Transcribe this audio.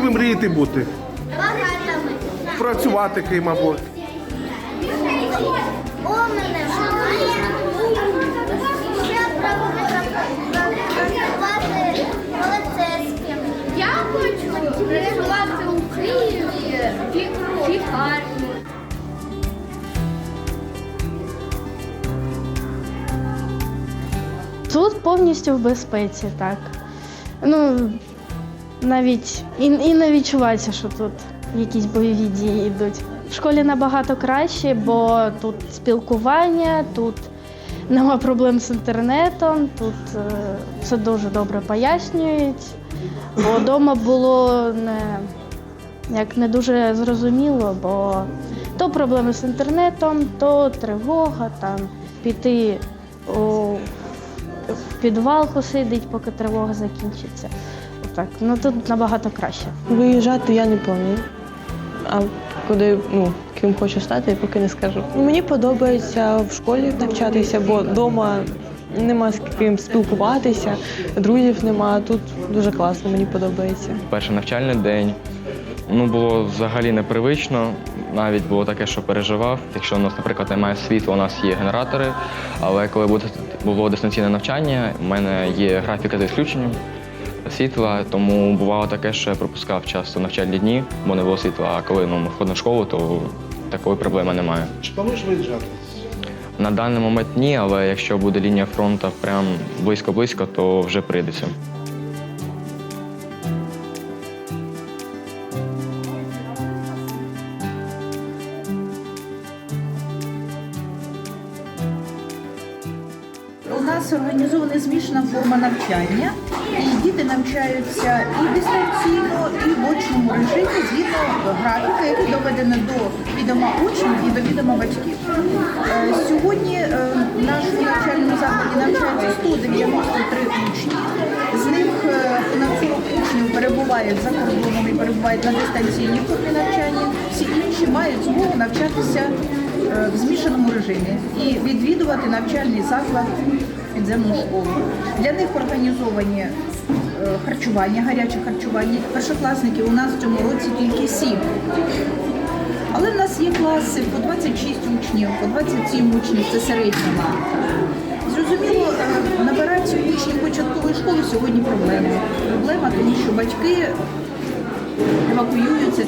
Ким ви мрієте бути? Працювати ким або. Я хочу працювати у Києві лікарні. Тут повністю в безпеці, так. Ну, навіть і, і не відчувається, що тут якісь бойові дії йдуть. В школі набагато краще, бо тут спілкування, тут нема проблем з інтернетом, тут е, все дуже добре пояснюють. Бо вдома було не, як не дуже зрозуміло, бо то проблеми з інтернетом, то тривога, там піти у підвал посидить, поки тривога закінчиться. Отак. Ну тут набагато краще. Виїжджати я не планую. А куди, ну, ким хочу стати, я поки не скажу. Мені подобається в школі навчатися, бо вдома нема з ким спілкуватися, друзів нема. Тут дуже класно, мені подобається. перший навчальний день. Ну, було взагалі непривично. Навіть було таке, що переживав. Якщо у нас, наприклад, немає світла, у нас є генератори. Але коли буде- було дистанційне навчання, у мене є графіка за ісключенням світла, тому бувало таке, що я пропускав часто навчальні дні, бо не було світла. А коли ну, ми входимо в школу, то такої проблеми немає. чи плануєш виїжджати? На даний момент ні, але якщо буде лінія фронту прям близько-близько, то вже прийдеться. У нас організована змішана форма навчання, і діти навчаються і дистанційно, і в очному режимі згідно графіка, який доведено до відома учнів і до відома батьків. Е, Сьогодні е, в нашому навчальному закладі навчається 193 перебувають за кордоном і перебувають на дистанційній формі навчання. Всі інші мають змогу навчатися е, в змішаному режимі і відвідувати навчальний заклад підземну школу. Для них організовані е, харчування, гаряче харчування. Першокласників у нас в цьому році тільки сім. Але в нас є класи по 26 учнів, по 27 учнів це середня. Зрозуміло, набирати початкової школи сьогодні проблема. Проблема, тому що батьки евакуюються.